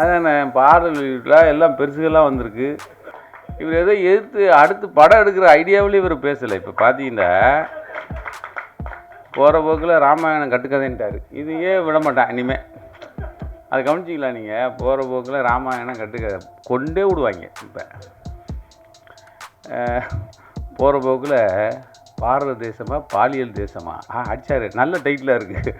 அதான் பாடல்கள் எல்லாம் பெருசுகள்லாம் வந்திருக்கு. இவர் ஏதோ எதிர்த்து அடுத்து படம் எடுக்கிற ஐடியாவிலே இவர் பேசலை. இப்போ பார்த்தீங்கன்னா போகிற போக்கில் ராமாயணம் கட்டுக்கதைன்ட்டார். இதையே விட மாட்டான்? இனிமேல் அதை கவனிச்சிங்களா நீங்கள் போகிற போக்கில் ராமாயணம் கட்டுக்கதை கொண்டே விடுவாங்க இப்போ. போகிற போக்கில் பாரத தேசமாக பாலியல் தேசமாக ஆ அடிச்சாரு. நல்ல டைட்டிலாக இருக்குது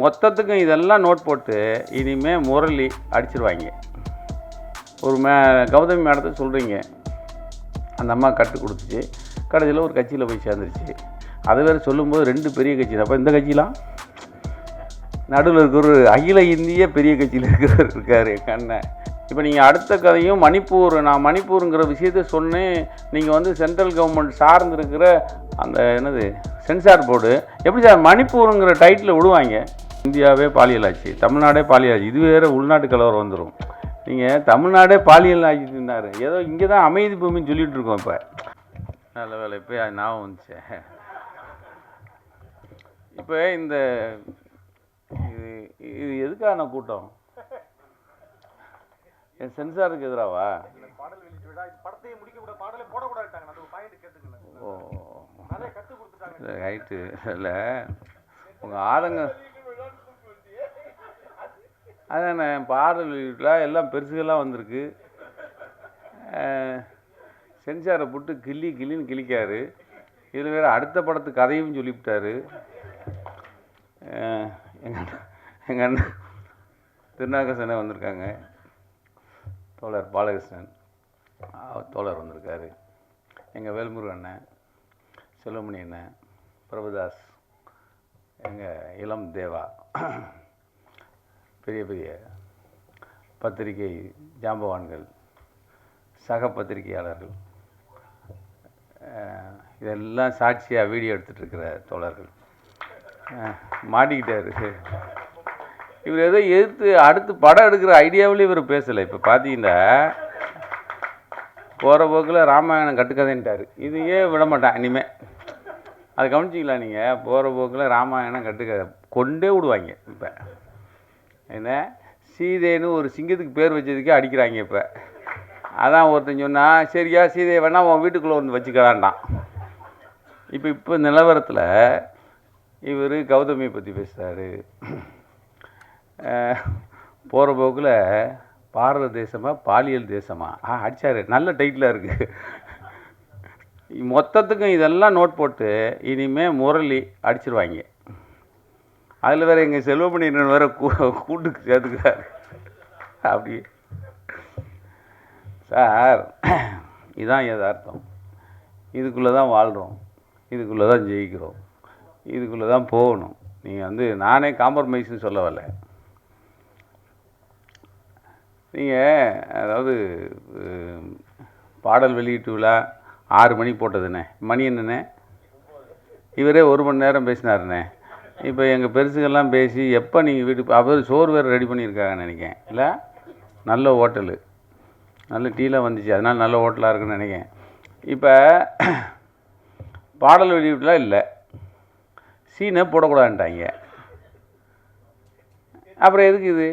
மொத்தத்துக்கும் இதெல்லாம் நோட் போட்டு இனிமேல் முரளி அடிச்சிருவாங்க. ஒரு மே கௌதமி மேடத்தை சொல்கிறீங்க அந்த அம்மா கட்டு கொடுத்துச்சு. கடைசியில் ஒரு கட்சியில் போய் சேர்ந்துருச்சு. அது வேறு சொல்லும்போது ரெண்டு பெரிய கட்சி அப்போ இந்த கட்சிலாம்? நடுவில் இருக்கிற அகில இந்திய பெரிய கட்சியில் இருக்கிறவர் இருக்கார் கண்ணை இப்போ நீங்கள் அடுத்த கதையும் மணிப்பூர் நான் மணிப்பூருங்கிற விஷயத்த சொன்னேன் நீங்கள் வந்து சென்ட்ரல் கவர்மெண்ட் சார்ந்திருக்கிற அந்த என்னது சென்சார் போர்டு எப்படி சார் மணிப்பூருங்கிற டைட்டில் விடுவாங்க? இந்தியாவே பாலியல் ஆச்சு தமிழ்நாடே பாலியல் ஆச்சு இது வேறு உள்நாட்டு கலவரம் வந்துடும் நீங்கள் தமிழ்நாடே பாலியல் ஆக்கிட்டு ஏதோ இங்கே தான் அமைதி பூமின்னு சொல்லிகிட்டு இருக்கோம் இப்போ. நல்ல வேலை இப்போ ஞாபகம் வந்துச்சு. இப்போ இந்த இது இது எதுக்கான கூட்டம் என் சென்சாருக்கு எதிராவா பாடல் வெளியிட்டு விழா இது படத்தையே முடிக்க கூட பாடலே போடக்கூடாதுட்டாங்க அந்த ஒரு பாயிண்ட் கேட்டுக்கல. ஓ. ரைட்டு. இல்லை. உங்கள் ஆளுங்க அதானே பாடல் வெளியீட்டில் எல்லாம் பெருசுகள்லாம் வந்திருக்கு. சென்சாரை போட்டு கிள்ளி கிள்ளின்னு கிழிக்காரு. இதில் வேறு அடுத்த படத்து கதையும் சொல்லிவிட்டாரு. எங்கள் அண்ணன் எங்கள் அண்ணன் திருநாகசனே வந்திருக்காங்க. தோழர் பாலகிருஷ்ணன். தோழர் வந்திருக்காரு. எங்கள் வேல்முருகன் அண்ணன் செல்வமணி அண்ணன் பிரபுதாஸ் எங்கள் இளம் தேவா பெரிய பெரிய பத்திரிகை ஜாம்பவான்கள் சக பத்திரிகையாளர்கள் இதெல்லாம் சாட்சியாக வீடியோ எடுத்துகிட்டு இருக்கிற தோழர்கள். அஹ், மாட்டிக்கிட்டாரு. இவர் ஏதோ எதிர்த்து அடுத்து படம் எடுக்கிற ஐடியாவிலே இவர் பேசலை. இப்போ பார்த்தீங்கன்னா போகிற போக்கில் ராமாயணம் கட்டுக்கதைன்ட்டார். இதையே விட மாட்டான் இனிமேல் அதை கவனிச்சிங்களா நீங்கள் போகிற போக்கில் ராமாயணம் கட்டுக்கதை கொண்டே விடுவாங்க இப்போ. என்ன? சீதைன்னு ஒரு சிங்கத்துக்கு பேர் வச்சதுக்கே அடிக்கிறாங்க இப்போ. அதான் ஒருத்தன் சொன்னால் சரியா சீதையை வேணால் உன் வீட்டுக்குள்ளே வந்து வச்சுக்கலான்டான் இப்போ இப்போ நிலவரத்தில் இவர் கௌதமியை பற்றி பேசுகிறாரு போகிற போக்கில் பாரத தேசமாக பாலியல் தேசமாக ஆ அடித்தார் நல்ல டைட்டிலாக இருக்குது மொத்தத்துக்கும் இதெல்லாம் நோட் போட்டு இனிமேல் முரளி அடிச்சிருவாங்க. அதில் வேறு எங்கள் செல்வமணியன் வேறு கூ கூட்டுக்கு சேர்த்துக்கிறார். அப்படி. சார் இதுதான் யதார்த்தம். இதுக்குள்ளே தான் வாழ்கிறோம் இதுக்குள்ளே தான் ஜெயிக்கிறோம். இதுக்குள்ளே தான் போகணும். நீங்கள் வந்து நானே காம்ப்ரமைஸ்னு சொல்ல வரல நீங்கள் அதாவது பாடல் வெளியீட்டு விழா ஆறு மணிக்கு போட்டதுண்ணே மணி என்னண்ணே இவரே ஒரு மணி நேரம் பேசினாருண்ணே இப்போ எங்கள் பெருசுகள்லாம் பேசி எப்போ நீங்கள் வீட்டுக்கு அவர் சோறு வேறு ரெடி பண்ணியிருக்காங்கன்னு நினைக்கிறேன். இல்லை? நல்ல ஹோட்டலு. நல்ல டீலாம் வந்துச்சு. அதனால் நல்ல ஹோட்டலாக இருக்குன்னு நினைக்கிறேன். இப்போ பாடல் வெளியீட்டுலாம் இல்லை. சீனை போடக்கூடாதுன்ட்டாங்க. அப்புறம் எதுக்கு இது?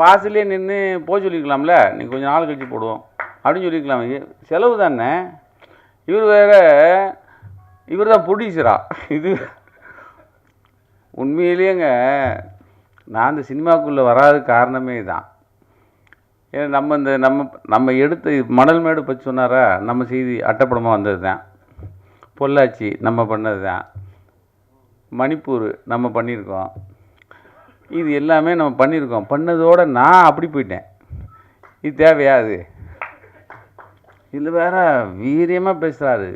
வாசலே நின்று போக சொல்லிக்கலாம்ல நீ கொஞ்சம் நாள் கழிச்சு போடுவோம். அப்படின்னு சொல்லிக்கலாம் செலவு தானே. இவர் வேற இவர் தான் ப்ரொடியூசரா இது உண்மையிலேயேங்க நான் இந்த சினிமாக்குள்ளே வராத காரணமே தான் ஏன்னா நம்ம இந்த நம்ம நம்ம எடுத்த மணல் மேடு பற்றி சொன்னாரா? நம்ம செய்தி அட்டப்படமாக வந்தது தான் பொள்ளாச்சி நம்ம பண்ணது தான் மணிப்பூர் நம்ம பண்ணியிருக்கோம். இது எல்லாமே நம்ம பண்ணியிருக்கோம். பண்ணதோடு நான் அப்படி போயிட்டேன். இது தேவையா அது? இதில் வேற வீரியமாக பேசுகிறாரு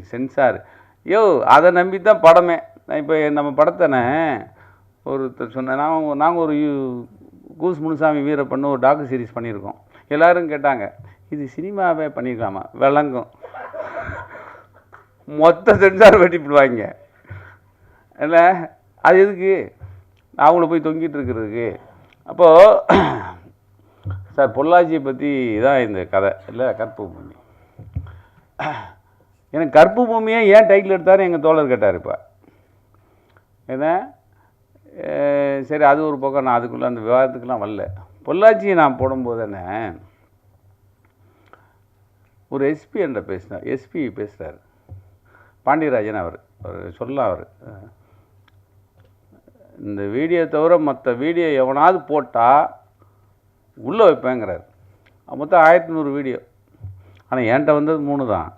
சென்சார். யோ அதை நம்பி தான் படமே. நான் இப்போ நம்ம படத்தானே ஒருத்தர் சொன்ன நான் நாங்கள் ஒரு யூ- கூஸ் முனுசாமி வீரப்பன்னு ஒரு டாக்கு சீரிஸ் பண்ணியிருக்கோம். எல்லோரும் கேட்டாங்க இது சினிமாவே பண்ணியிருக்காமா விளங்கும். மொத்த சென்சார் வெட்டிப்பிடுவாங்க இல்லை அது எதுக்கு? அவங்கள போய் தொங்கிட்டு இருக்கிறதுக்கு. அப்போது சார் பொள்ளாச்சியை பற்றி தான் இந்த கதை. இல்லை கற்பு பூமி எனக்கு கற்பு பூமியை ஏன் டைட்டில் எடுத்தாரு? எங்கள் தோழர் கேட்டார் இப்போ. என்ன? சரி அது ஒரு பக்கம் நான் அதுக்குள்ளே அந்த விவாதத்துக்கெலாம் வரல. பொள்ளாச்சியை நான் போடும்போது என்ன ஒரு எஸ்பி என்ற பேசினார். எஸ்பி பேசுகிறார் பாண்டியராஜன் அவர் அவர் சொல்லலாம் அவர். இந்த வீடியோ தவிர மற்ற வீடியோ எவனாவது போட்டால் உள்ளே வைப்பேங்கிறார். மொத்தம் ஆயிரத்தி நூறு வீடியோ. ஆனால் என்கிட்ட வந்தது மூணு தான்.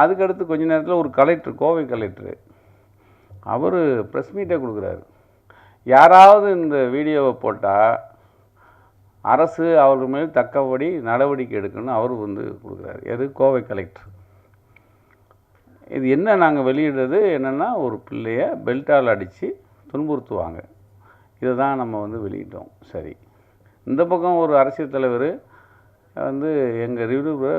அதுக்கடுத்து கொஞ்ச நேரத்தில் ஒரு கலெக்டர் கோவை கலெக்டரு அவர் ப்ரெஸ் மீட்டே கொடுக்குறாரு. யாராவது இந்த வீடியோவை போட்டால் அரசு அவர்கள் மேல் தக்கபடி நடவடிக்கை எடுக்கணும்னு அவர் வந்து கொடுக்குறாரு. எது? கோவை கலெக்டர் இது என்ன நாங்கள் வெளியிடுறது? என்னென்னா ஒரு பிள்ளைய பெல்ட்டால் அடித்து துன்புறுத்துவாங்க. இதை தான் நம்ம வந்து வெளியிட்டோம். சரி. இந்த பக்கம் ஒரு அரசியல் தலைவர் வந்து எங்கள் நிருபரை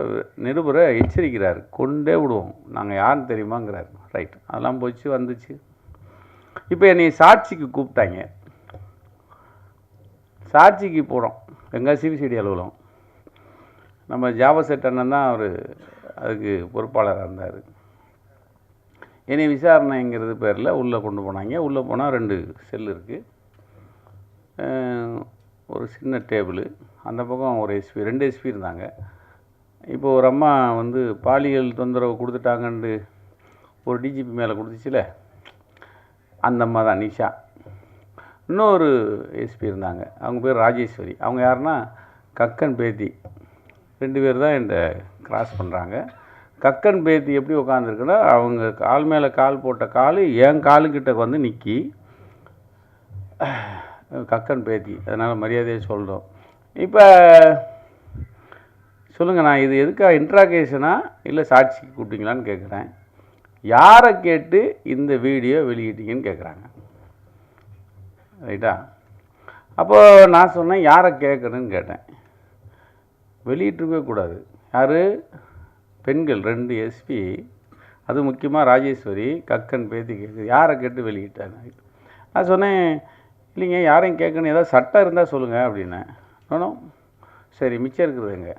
நிருபரை எச்சரிக்கிறார். கொண்டே விடுவோம். நாங்கள் யாருன்னு தெரியுமாங்கிறார். ரைட் அதெல்லாம் போச்சு வந்துச்சு. இப்போ என்னை சாட்சிக்கு கூப்பிட்டாங்க. சாட்சிக்கு போகிறோம் எங்கள் சிபிசிடி அலுவலகம். நம்ம ஜாபசெட் அண்ணன் தான் அவர் அதுக்கு பொறுப்பாளராக இருந்தார். என்னை விசாரணைங்கிறது பேரில் உள்ளே கொண்டு போனாங்க. உள்ளே போனால் ரெண்டு செல் இருக்குது ஒரு சின்ன டேபிள் அந்த பக்கம் ஒரு எஸ்பி ரெண்டு எஸ்பி இருந்தாங்க. இப்போ ஒரு அம்மா வந்து பாலியல் தொந்தரவு கொடுத்துட்டாங்கன்னு ஒரு டிஜிபி மேலே கொடுத்துச்சுல அந்த அம்மா தான் நிஷா. இன்னொரு எஸ்பி இருந்தாங்க. அவங்க பேர் ராஜேஸ்வரி. அவங்க யாருன்னா கக்கன் பேத்தி. ரெண்டு பேர் தான் என்கிட்ட கிராஸ் பண்ணுறாங்க கக்கன் பேத்தி எப்படி உட்காந்துருக்குன்னா அவங்க கால் மேலே கால் போட்ட கால் என் காலுக்கிட்ட வந்து நிற்கி கக்கன் பேத்தி அதனால் மரியாதையை சொல்கிறோம் இப்போ சொல்லுங்கள் நான் இது எதுக்காக இன்ட்ராகேஷனா இல்லை சாட்சிக்கு கூப்பிட்டீங்களான்னு கேட்குறேன் யாரை கேட்டு இந்த வீடியோ வெளியிட்டீங்கன்னு கேட்குறாங்க ரைட்டா? அப்போது நான் சொன்னேன் யாரை கேட்குறேன்னு கேட்டேன். வெளியிட்டிருக்கவே கூடாது. யார்? பெண்கள் ரெண்டு எஸ்பி அது முக்கியமாக ராஜேஸ்வரி கக்கன் பேத்தி கேட்குது யாரை கேட்டு வெளியிட்டார் நான் சொன்னேன் இல்லைங்க யாரையும் கேட்கணும் ஏதாவது சட்டம் இருந்தால் சொல்லுங்கள் அப்படின்னேன். நானும் சரி மிச்சம் இருக்கிறதுங்க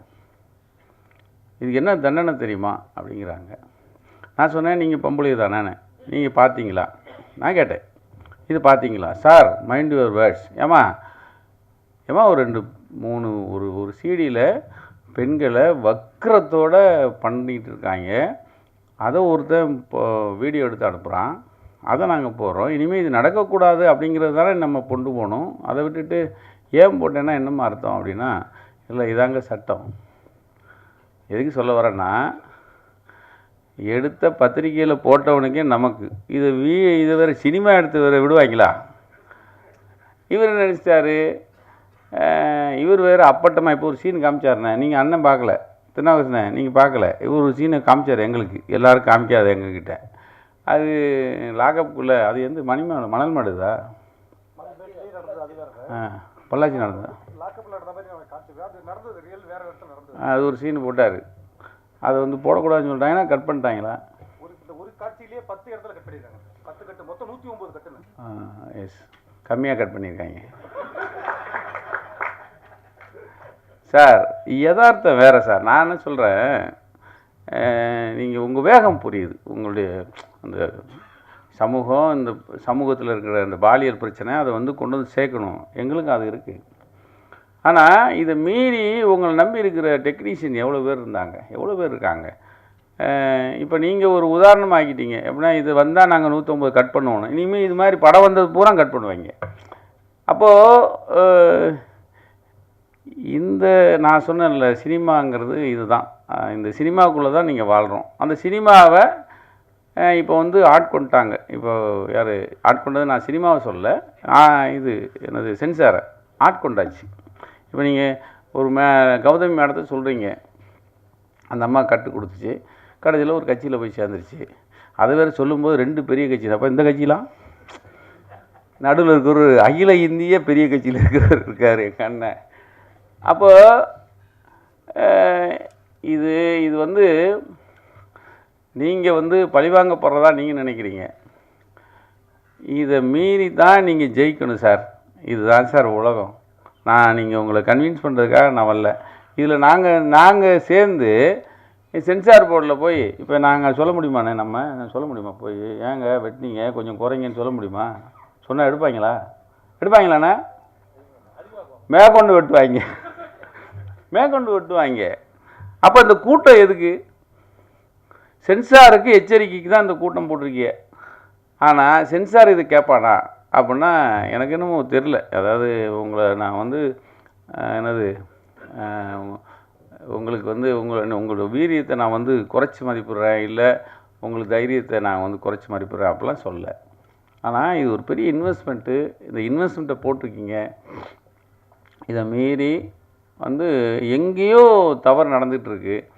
இதுக்கு என்ன தண்டனை தெரியுமா? அப்படிங்கிறாங்க. நான் சொன்னேன் நீங்கள் பொம்பளை தானே நீங்கள் பார்த்தீங்களா? நான் கேட்டேன். இது பார்த்தீங்களா? சார் மைண்ட் யுவர் வேர்ட்ஸ் ஏமா ஏமா ஒரு ரெண்டு மூணு ஒரு ஒரு சீடியில் பெண்களை வக்கரத்தோட பண்ணிகிட்டு இருக்காங்க. அதை ஒருத்தன் இப்போ வீடியோ எடுத்து அனுப்புகிறான் அதை நாங்கள் போடுறோம். இனிமேல் இது நடக்கக்கூடாது அப்படிங்கிறது தானே நம்ம கொண்டு போகணும். அதை விட்டுட்டு ஏன் போட்டேன்னா என்னம்மா அர்த்தம் அப்படின்னா இல்லை இதாங்க சட்டம். எதுக்கு சொல்ல வரேன்னா எடுத்த பத்திரிக்கையில் போட்டவனுக்கே நமக்கு. இது வீ இது வேறு சினிமா எடுத்து வேறு விடுவாங்களா? இவர் நினச்சிட்டாரு இவர் வேறு அப்பட்டமாக இப்போ ஒரு சீன் காமிச்சாருண்ணே. நீங்கள் அண்ணன் பார்க்கல. திருநாவுக்கரசனே நீங்கள் பார்க்கல. இவர் ஒரு சீனை காமிச்சார் எங்களுக்கு. எல்லோரும் காமிக்காது எங்ககிட்ட. அது லாகப்புக்குள்ளே அது எந்த மணிமாடு மணல் மாடுதா? ஆ பொள்ளாச்சி நடந்ததா? அது ஒரு சீன் போட்டார். அது வந்து போடக்கூடாதுன்னு சொல்லிட்டாங்கன்னா கட் பண்ணிட்டாங்களா? ஒரு பத்து இடத்துல கட் பத்து கட்டு மொத்தம் எஸ் கம்மியாக கட் பண்ணியிருக்காங்க சார் யதார்த்தம் வேறு சார். நான் என்ன சொல்கிறேன் நீங்கள் உங்கள் வேகம் புரியுது. உங்களுடைய அந்த சமூகம் இந்த சமூகத்தில் இருக்கிற இந்த பாலியல் பிரச்சனை அதை வந்து கொண்டு வந்து சேர்க்கணும். எங்களுக்கும் அது இருக்குது ஆனால் இதை மீறி உங்களை நம்பி இருக்கிற டெக்னீஷியன் எவ்வளோ பேர் இருந்தாங்க? எவ்வளோ பேர் இருக்காங்க? இப்போ நீங்கள் ஒரு உதாரணம் ஆக்கிட்டீங்க. எப்படின்னா இது வந்தால் நாங்கள் நூற்றம்பது கட் பண்ணுவோம் இனிமேல் இது மாதிரி படம் வந்தது பூரா கட் பண்ணுவாங்க. அப்போது இந்த நான் சொன்னேன்ல சினிமாங்கிறது இதுதான். தான் இந்த சினிமாவுக்குள்ளே தான் நீங்கள் வாழ்கிறோம் அந்த சினிமாவை இப்போ வந்து ஆட்கொண்டாங்க இப்போ யார் ஆட்கொண்டது நான் சினிமாவை சொல்ல இது என்னது சென்சாரை ஆட்கொண்டாச்சு இப்போ நீங்கள் ஒரு மே கௌதமி மேடத்தை சொல்கிறீங்க அந்த அம்மா கட்டு கொடுத்துச்சு. கடைசியில் ஒரு கட்சியில் போய் சேர்ந்துருச்சு. அது வேறு சொல்லும்போது ரெண்டு பெரிய கட்சி அப்போ இந்த கட்சிலாம்? நடுவில் இருக்கிற ஒரு அகில இந்திய பெரிய கட்சியில் இருக்கிறவர் இருக்கார் எங்கள் அண்ணன். அப்போ இது இது வந்து நீங்கள் வந்து பழிவாங்கப்படுறதா நீங்கள் நினைக்கிறீங்க. இதை மீறி தான் நீங்கள் ஜெயிக்கணும் சார். இதுதான் சார் உலகம். நான் நீங்கள் உங்களை கன்வின்ஸ் பண்ணுறதுக்காக நான் வரல. இதில் நாங்கள் நாங்கள் சேர்ந்து சென்சார் போர்டில் போய் இப்போ நாங்கள் சொல்ல முடியுமாண்ணே நம்ம? நான் சொல்ல முடியுமா? போய் ஏங்க வெட்டினீங்க கொஞ்சம் குறைங்கன்னு சொல்ல முடியுமா? சொன்னால் எடுப்பாங்களா? எடுப்பாங்களாண்ணா? மேற்கொண்டு வெட்டுவாங்க. மேற்கொண்டு வெட்டுவாங்க. அப்போ இந்த கூட்டம் எதுக்கு? சென்சாருக்கு எச்சரிக்கைக்கு தான் இந்த கூட்டம் போட்டிருக்கீங்க ஆனால் சென்சார் இது கேட்பானா? அப்படின்னா எனக்கு என்னமோ தெரில அதாவது உங்களை நான் வந்து என்னது உங்களுக்கு வந்து உங்களை உங்களோட வீரியத்தை நான் வந்து குறைச்சி மதிப்பிடுறேன். இல்லை உங்களுக்கு தைரியத்தை நான் வந்து குறைச்சி மதிப்பிடுறேன். அப்படிலாம் சொல்லலை ஆனால் இது ஒரு பெரிய இன்வெஸ்ட்மெண்ட்டு இந்த இன்வெஸ்ட்மெண்ட்டை போட்டிருக்கீங்க. இதை மீறி வந்து எங்கேயோ தவறு நடந்துகிட்ருக்கு.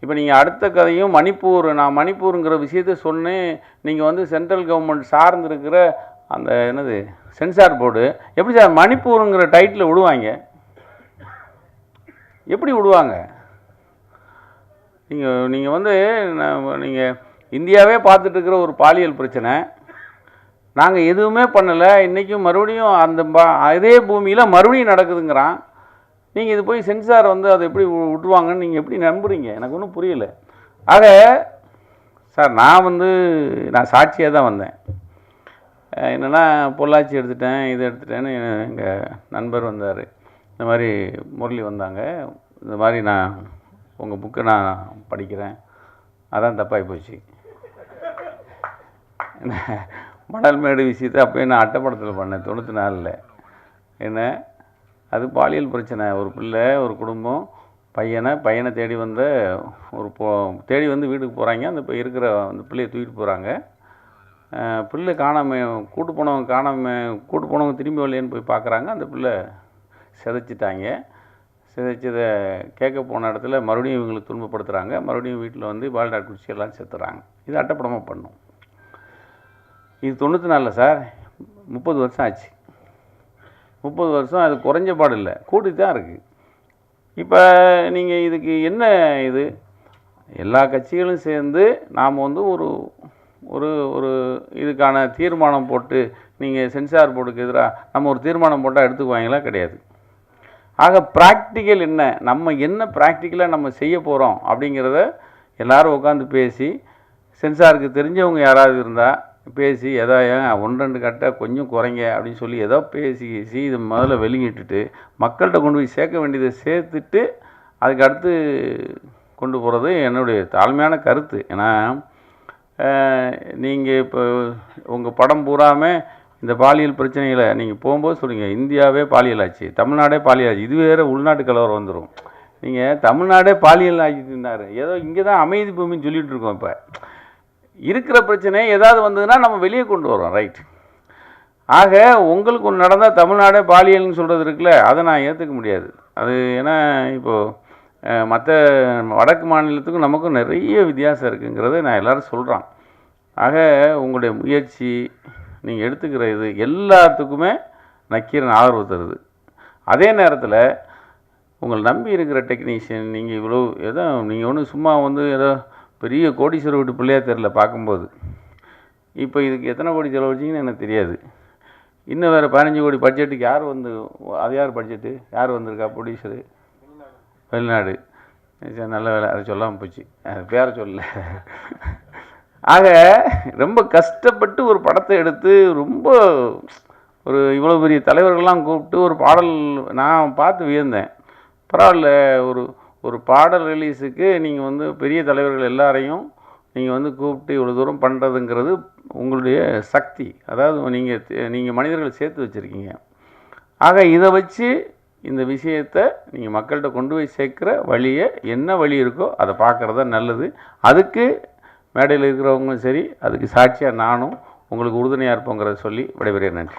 இப்போ நீங்கள் அடுத்த கதையும் மணிப்பூர் நான் மணிப்பூருங்கிற விஷயத்த சொன்னேன். நீங்கள் வந்து சென்ட்ரல் கவர்மெண்ட் சார்ந்திருக்கிற அந்த என்னது சென்சார் போர்டு எப்படி சார் மணிப்பூருங்கிற டைட்டில் விடுவாங்க? எப்படி விடுவாங்க? நீங்கள் நீங்கள் வந்து நீங்கள் இந்தியாவே பார்த்துட்ருக்கிற ஒரு பாலியல் பிரச்சனை. நாங்கள் எதுவுமே பண்ணலை. இன்றைக்கும் மறுபடியும் அந்த பா- அதே பூமியில் மறுபடியும் நடக்குதுங்கிறான். நீங்கள் இது போய் சென்சார் வந்து அதை எப்படி விட்டுருவாங்கன்னு நீங்கள் எப்படி நம்புறீங்க? எனக்கு ஒன்றும் புரியல. ஆக சார் நான் வந்து நான் சாட்சியாக தான் வந்தேன். என்னென்னா என்னன்னா பொள்ளாச்சி எடுத்துட்டேன் இது எடுத்துட்டேன்னு எங்கள் நண்பர் வந்தார். இந்த மாதிரி முரளி வந்தாங்க. இந்த மாதிரி நான் உங்கள் புக்கை நான் படிக்கிறேன். அதான் தப்பாகி போச்சு. மணல் மேடு விஷயத்தை அப்போயே நான் அட்டைப்படத்தில் பண்ணேன் தொண்ணூற்றி நாலில். என்ன அது பாலியல் பிரச்சனை. ஒரு பிள்ளை ஒரு குடும்பம் பையனை பையனை தேடி வந்த ஒரு போ தேடி வந்து வீட்டுக்கு போகிறாங்க அந்த இப்போ இருக்கிற அந்த பிள்ளையை தூக்கிட்டு போகிறாங்க பிள்ளை காணாம கூட்டு போனவங்க காணாம கூட்டு போனவங்க திரும்பி வரலையேன்னு போய் பார்க்குறாங்க அந்த பிள்ளை சிதைச்சிட்டாங்க. சிதைச்சதை கேட்க போன இடத்துல மறுபடியும் இவங்களுக்கு துன்பப்படுத்துகிறாங்க மறுபடியும் வீட்டில் வந்து பால்டாட் குடிச்சி எல்லாம் செத்துறாங்க. இது அட்டப்படமாக பண்ணும். இது தொண்ணூற்றி நாலில் சார். முப்பது வருஷம் ஆச்சு. முப்பது வருஷம் அது குறைஞ்ச பாடு இல்லை கூட்டி தான் இருக்குது இப்போ நீங்கள் இதுக்கு என்ன இது? எல்லா கட்சிகளும் சேர்ந்து நாம் வந்து ஒரு ஒரு ஒரு இதுக்கான தீர்மானம் போட்டு நீங்கள் சென்சார் போர்டுக்கு எதிராக நம்ம ஒரு தீர்மானம் போட்டால் எடுத்துக்குவாங்களா? கிடையாது. ஆக ப்ராக்டிக்கல் என்ன? நம்ம என்ன ப்ராக்டிக்கலாக நம்ம செய்ய போகிறோம் அப்படிங்கிறத எல்லாரும் உட்காந்து பேசி சென்சாருக்கு தெரிஞ்சவங்க யாராவது இருந்தால் பேசி ஏதோ ஏன் ஒன்று ரெண்டு கட்டை கொஞ்சம் குறைங்க அப்படின்னு சொல்லி ஏதோ பேசி பேசி இதை முதல்ல வெளியிட்டுட்டு மக்கள்கிட்ட கொண்டு போய் சேர்க்க வேண்டியதை சேர்த்துட்டு அதுக்கு அடுத்து கொண்டு போகிறது என்னுடைய தாழ்மையான கருத்து. ஏன்னா நீங்கள் இப்போ உங்கள் படம் பூராமே இந்த பாலியல் பிரச்சனைகளை நீங்கள் போகும்போது சொல்லுங்க இந்தியாவே பாலியல் ஆச்சு தமிழ்நாடே பாலியல் ஆச்சு இது வேறு உள்நாட்டு கலவரம் வந்துடும் நீங்கள் தமிழ்நாடே பாலியல் ஆக்கிட்டுருந்தாரு ஏதோ இங்கே தான் அமைதி பூமின்னு சொல்லிகிட்டு இருக்கோம் இப்போ. இருக்கிற பிரச்சனை ஏதாவது வந்ததுன்னா நம்ம வெளியே கொண்டு வரோம் ரைட் ஆக உங்களுக்கு ஒன்று நடந்தால் தமிழ்நாடே பாலியல்னு சொல்கிறது இருக்குல்ல அதை நான் ஏற்றுக்க முடியாது. அது ஏன்னா இப்போது மற்ற வடக்கு மாநிலத்துக்கும் நமக்கும் நிறைய வித்தியாசம் இருக்குங்கிறத நான் எல்லோரும் சொல்கிறான் ஆக உங்களுடைய முயற்சி நீங்கள் எடுத்துக்கிற இது எல்லாத்துக்குமே நக்கீரன் ஆதரவு தருது. அதே நேரத்தில் உங்களை நம்பி இருக்கிற டெக்னீஷியன் நீங்கள் இவ்வளோ எதோ நீங்கள் ஒன்றும் சும்மா வந்து ஏதோ பெரிய கோடீஸ்வர வீட்டு பிள்ளையாக தெரில பார்க்கும்போது. இப்போ இதுக்கு எத்தனை கோடி செலவழிச்சிங்கன்னு எனக்கு தெரியாது. இன்னும் வேறு பதினஞ்சு கோடி பட்ஜெட்டுக்கு யார் வந்து அது யார் பட்ஜெட்டு? யார் வந்திருக்கா ப்ரொடியூசரு வெளிநாடு. சரி, நல்ல வேலை அதை சொல்லாமல் போச்சு. அது பேரை சொல்லல. ஆக ரொம்ப கஷ்டப்பட்டு ஒரு படத்தை எடுத்து ரொம்ப ஒரு இவ்வளோ பெரிய தலைவர்கள்லாம் கூப்பிட்டு ஒரு பாடல் நான் பார்த்து வியந்தேன். பரவாயில்ல ஒரு ஒரு பாடல் ரிலீஸுக்கு நீங்கள் வந்து பெரிய தலைவர்கள் எல்லாரையும் நீங்கள் வந்து கூப்பிட்டு இவ்வளோ தூரம் பண்ணுறதுங்கிறது உங்களுடைய சக்தி. அதாவது நீங்கள் நீங்கள் மனிதர்களை சேர்த்து வச்சுருக்கீங்க. ஆக இதை வச்சு இந்த விஷயத்தை நீங்கள் மக்கள்கிட்ட கொண்டு போய் சேர்க்குற வழியை என்ன வழி இருக்கோ அதை பார்க்குறது நல்லது. அதுக்கு மேடையில் இருக்கிறவங்களும் சரி அதுக்கு சாட்சியாக நானும் உங்களுக்கு உறுதுணையாக இருப்போங்கிறத சொல்லி விடைபெறுகிறேன். நன்றி.